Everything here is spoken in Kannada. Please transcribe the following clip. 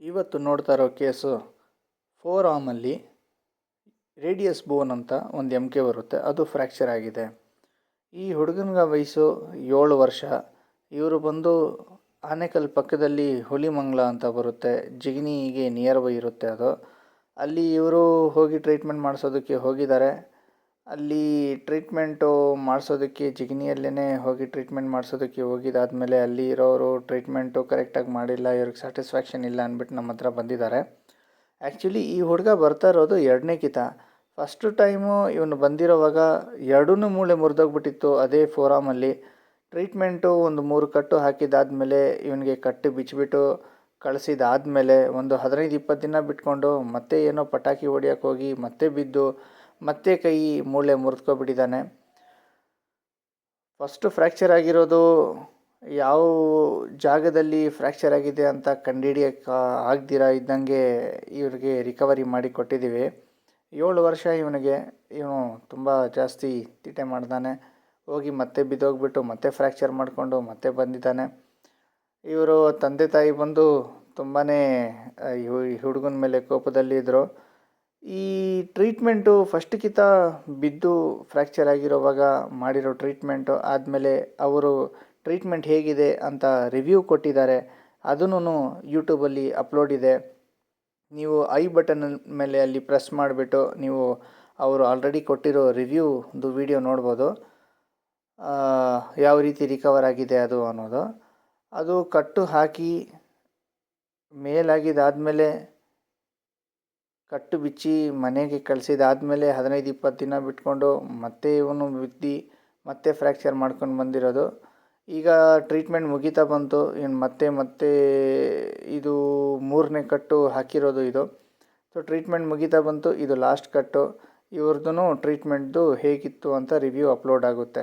ಇವತ್ತು ನೋಡ್ತಾ ಇರೋ ಕೇಸು ಫೋರ್ ಆರ್ಮಲ್ಲಿ ರೇಡಿಯಸ್ ಬೋನ್ ಅಂತ ಒಂದು ಎಂ ಕೆ ಬರುತ್ತೆ, ಅದು ಫ್ರ್ಯಾಕ್ಚರ್ ಆಗಿದೆ. ಈ ಹುಡುಗನಿಗೆ ವಯಸ್ಸು ಏಳು ವರ್ಷ, ಇವರು ಬಂದು ಆನೆಕಲ್ ಪಕ್ಕದಲ್ಲಿ ಹುಲಿಮಂಗ್ಲ ಅಂತ ಬರುತ್ತೆ, ಜಿಗಿನಿಗೆ ನಿಯರ್ ಬೈ ಇರುತ್ತೆ ಅದು. ಅಲ್ಲಿ ಇವರು ಹೋಗಿ ಟ್ರೀಟ್ಮೆಂಟ್ ಮಾಡಿಸೋದಕ್ಕೆ ಹೋಗಿದ್ದಾರೆ. ಅಲ್ಲಿ ಟ್ರೀಟ್ಮೆಂಟು ಮಾಡಿಸೋದಕ್ಕೆ ಜಿಗ್ನಿಯಲ್ಲೇ ಹೋಗಿ ಟ್ರೀಟ್ಮೆಂಟ್ ಮಾಡಿಸೋದಕ್ಕೆ ಹೋಗಿದ್ದಾದ್ಮೇಲೆ ಅಲ್ಲಿ ಇರೋರು ಟ್ರೀಟ್ಮೆಂಟು ಕರೆಕ್ಟಾಗಿ ಮಾಡಿಲ್ಲ, ಇವ್ರಿಗೆ ಸ್ಯಾಟಿಸ್ಫ್ಯಾಕ್ಷನ್ ಇಲ್ಲ ಅಂದ್ಬಿಟ್ಟು ನಮ್ಮ ಹತ್ರ ಬಂದಿದ್ದಾರೆ. ಆ್ಯಕ್ಚುಲಿ ಈ ಹುಡುಗ ಬರ್ತಾ ಇರೋದು ಎರಡನೇ ಕಿತ. ಫಸ್ಟು ಟೈಮು ಇವನು ಬಂದಿರೋವಾಗ ಎರಡೂ ಮೂಳೆ ಮುರಿದೋಗ್ಬಿಟ್ಟಿತ್ತು ಅದೇ ಫೋರಾಮಲ್ಲಿ. ಟ್ರೀಟ್ಮೆಂಟು ಒಂದು ಮೂರು ಕಟ್ಟು ಹಾಕಿದ್ದಾದಮೇಲೆ ಇವನಿಗೆ ಕಟ್ಟು ಬಿಚ್ಚಿಬಿಟ್ಟು ಕಳಿಸಿದಾದ್ಮೇಲೆ ಒಂದು ಹದಿನೈದು ಇಪ್ಪತ್ತು ದಿನ ಬಿಟ್ಕೊಂಡು ಮತ್ತೆ ಏನೋ ಪಟಾಕಿ ಹೊಡಿಯೋಕ್ಕೋಗಿ ಮತ್ತೆ ಬಿದ್ದು ಮತ್ತೆ ಕೈ ಮೂಳೆ ಮುರಿದ್ಕೊಬಿಟ್ಟಿದ್ದಾನೆ. ಫಸ್ಟು ಫ್ರ್ಯಾಕ್ಚರ್ ಆಗಿರೋದು ಯಾವ ಜಾಗದಲ್ಲಿ ಫ್ರ್ಯಾಕ್ಚರ್ ಆಗಿದೆ ಅಂತ ಕಂಡುಹಿಡಿಯೋಕ್ಕೆ ಆಗ್ದಿರ ಇದ್ದಂಗೆ ಇವ್ರಿಗೆ ರಿಕವರಿ ಮಾಡಿ ಕೊಟ್ಟಿದ್ದೀವಿ. ಏಳು ವರ್ಷ ಇವನಿಗೆ, ಇವನು ತುಂಬ ಜಾಸ್ತಿ ತೀಟೆ ಮಾಡ್ದಾನೆ. ಹೋಗಿ ಮತ್ತೆ ಬಿದ್ದೋಗ್ಬಿಟ್ಟು ಮತ್ತೆ ಫ್ರ್ಯಾಕ್ಚರ್ ಮಾಡಿಕೊಂಡು ಮತ್ತೆ ಬಂದಿದ್ದಾನೆ. ಇವರು ತಂದೆ ತಾಯಿ ಬಂದು ತುಂಬಾ ಹುಡುಗನ ಮೇಲೆ ಕೋಪದಲ್ಲಿದ್ದರು ಈ ಟ್ರೀಟ್ಮೆಂಟು ಫಸ್ಟ್ಕಿಂತ ಬಿದ್ದು ಫ್ರ್ಯಾಕ್ಚರ್ ಆಗಿರೋವಾಗ ಮಾಡಿರೋ ಟ್ರೀಟ್ಮೆಂಟು ಆದಮೇಲೆ ಅವರು ಟ್ರೀಟ್ಮೆಂಟ್ ಹೇಗಿದೆ ಅಂತ ರಿವ್ಯೂ ಕೊಟ್ಟಿದ್ದಾರೆ. ಅದನ್ನು ಯೂಟ್ಯೂಬಲ್ಲಿ ಅಪ್ಲೋಡ್ ಇದೆ. ನೀವು ಐ ಬಟನ್ ಮೇಲೆ ಅಲ್ಲಿ ಪ್ರೆಸ್ ಮಾಡಿಬಿಟ್ಟು ನೀವು ಅವರು ಆಲ್ರೆಡಿ ಕೊಟ್ಟಿರೋ ರಿವ್ಯೂದು ವಿಡಿಯೋ ನೋಡ್ಬೋದು. ಯಾವ ರೀತಿ ರಿಕವರ್ ಆಗಿದೆ ಅದು ಅನ್ನೋದು. ಅದು ಕಟ್ಟು ಹಾಕಿ ಮೇಲಾಗಿದ್ದಾದಮೇಲೆ ಕಟ್ಟು ಬಿಚ್ಚಿ ಮನೆಗೆ ಕಳಿಸಿದಾದ್ಮೇಲೆ ಹದಿನೈದು, ಇಪ್ಪತ್ತು ದಿನ ಬಿಟ್ಕೊಂಡು ಮತ್ತೆ ಇವನು ಬಿದ್ದು ಮತ್ತೆ ಫ್ರ್ಯಾಕ್ಚರ್ ಮಾಡ್ಕೊಂಡು ಬಂದಿರೋದು. ಈಗ ಟ್ರೀಟ್ಮೆಂಟ್ ಮುಗಿತಾ ಬಂತು. ಇನ್ನು ಮತ್ತೆ ಮತ್ತೆ ಇದು ಮೂರನೇ ಕಟ್ಟು ಹಾಕಿರೋದು ಇದು. ಸೊ ಟ್ರೀಟ್ಮೆಂಟ್ ಮುಗಿತಾ ಬಂತು. ಇದು ಲಾಸ್ಟ್ ಕಟ್ಟು. ಇವ್ರದ್ದು ಟ್ರೀಟ್ಮೆಂಟ್ದು ಹೇಗಿತ್ತು ಅಂತ ರಿವ್ಯೂ ಅಪ್ಲೋಡ್ ಆಗುತ್ತೆ.